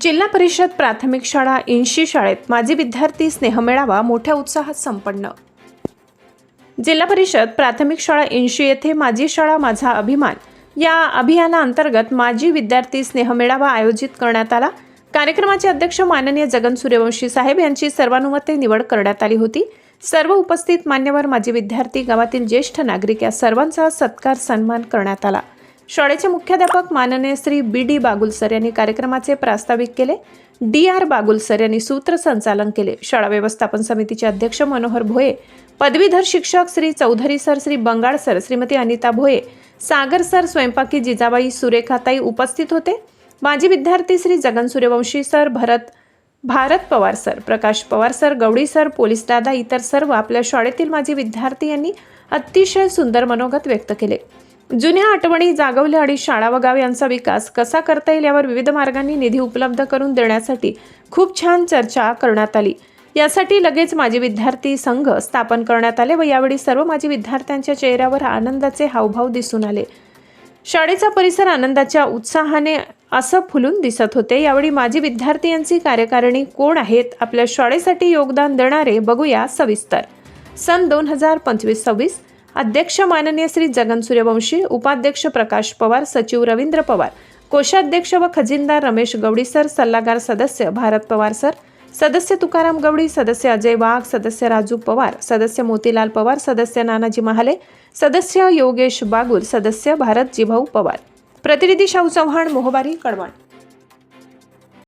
जिल्हा परिषद प्राथमिक शाळा ऐंशी शाळेत माजी विद्यार्थी स्नेहमेळावा मोठ्या उत्साहात संपन्न. जिल्हा परिषद प्राथमिक शाळा ऐंशी येथे माझी शाळा माझा अभिमान या अभियानाअंतर्गत माजी विद्यार्थी स्नेहमेळावा आयोजित करण्यात आला. कार्यक्रमाचे अध्यक्ष माननीय जगन सूर्यवंशी साहेब यांची सर्वानुमते निवड करण्यात आली होती. सर्व उपस्थित मान्यवर माजी विद्यार्थी गावातील ज्येष्ठ नागरिक या सर्वांचा सत्कार सन्मान करण्यात आला. शाळेचे मुख्याध्यापक माननीय Shri B D Bagul sir यांनी कार्यक्रमाचे प्रास्ताविक केले. डी आर बागुल सर यांनी सूत्रसंचालन केले. शाळा व्यवस्थापन समितीचे अध्यक्ष मनोहर भोये पदवीधर शिक्षक Shri Chaudhari sir Shri Bangal sir Shrimati Anita Bhoye Sagar sir स्वयंपाकी जिजाबाई सुरेखाताई उपस्थित होते. माजी विद्यार्थी Shri Jagan Suryavanshi sir Bharat Bharat Pawar sir Prakash Pawar sir Gawadi sir police दादा इतर सर्व आपल्या शाळेतील माजी विद्यार्थी यांनी अतिशय सुंदर मनोगत व्यक्त केले. जुन्या आठवणी जागवल्या आणि शाळा व गाव यांचा विकास कसा करता येईल यावर विविध मार्गांनी निधी उपलब्ध करून देण्यासाठी खूप छान चर्चा करण्यात आली. यासाठी लगेच माजी विद्यार्थी संघ स्थापन करण्यात आले व यावेळी सर्व माजी विद्यार्थ्यांच्या चेहऱ्यावर आनंदाचे हावभाव दिसून आले. शाळेचा परिसर आनंदाच्या उत्साहाने असं फुलून दिसत होते. यावेळी माजी विद्यार्थी यांची कार्यकारिणी कोण आहेत आपल्या शाळेसाठी योगदान देणारे बघूया सविस्तर. सन दोन हजार पंचवीस सव्वीस अध्यक्ष माननीय श्री जगन सूर्यवंशी उपाध्यक्ष प्रकाश पवार सचिव रवींद्र पवार कोषाध्यक्ष व खजिनदार रमेश गवडी सर सल्लागार सदस्य भारत पवार सर सदस्य तुकाराम गवडी सदस्य अजय वाघ सदस्य राजू पवार सदस्य मोतीलाल पवार सदस्य नानाजी महाले सदस्य योगेश बागुल सदस्य भारत जिभाऊ पवार. प्रतिनिधी शाहू चव्हाण मोहबारी कडवण.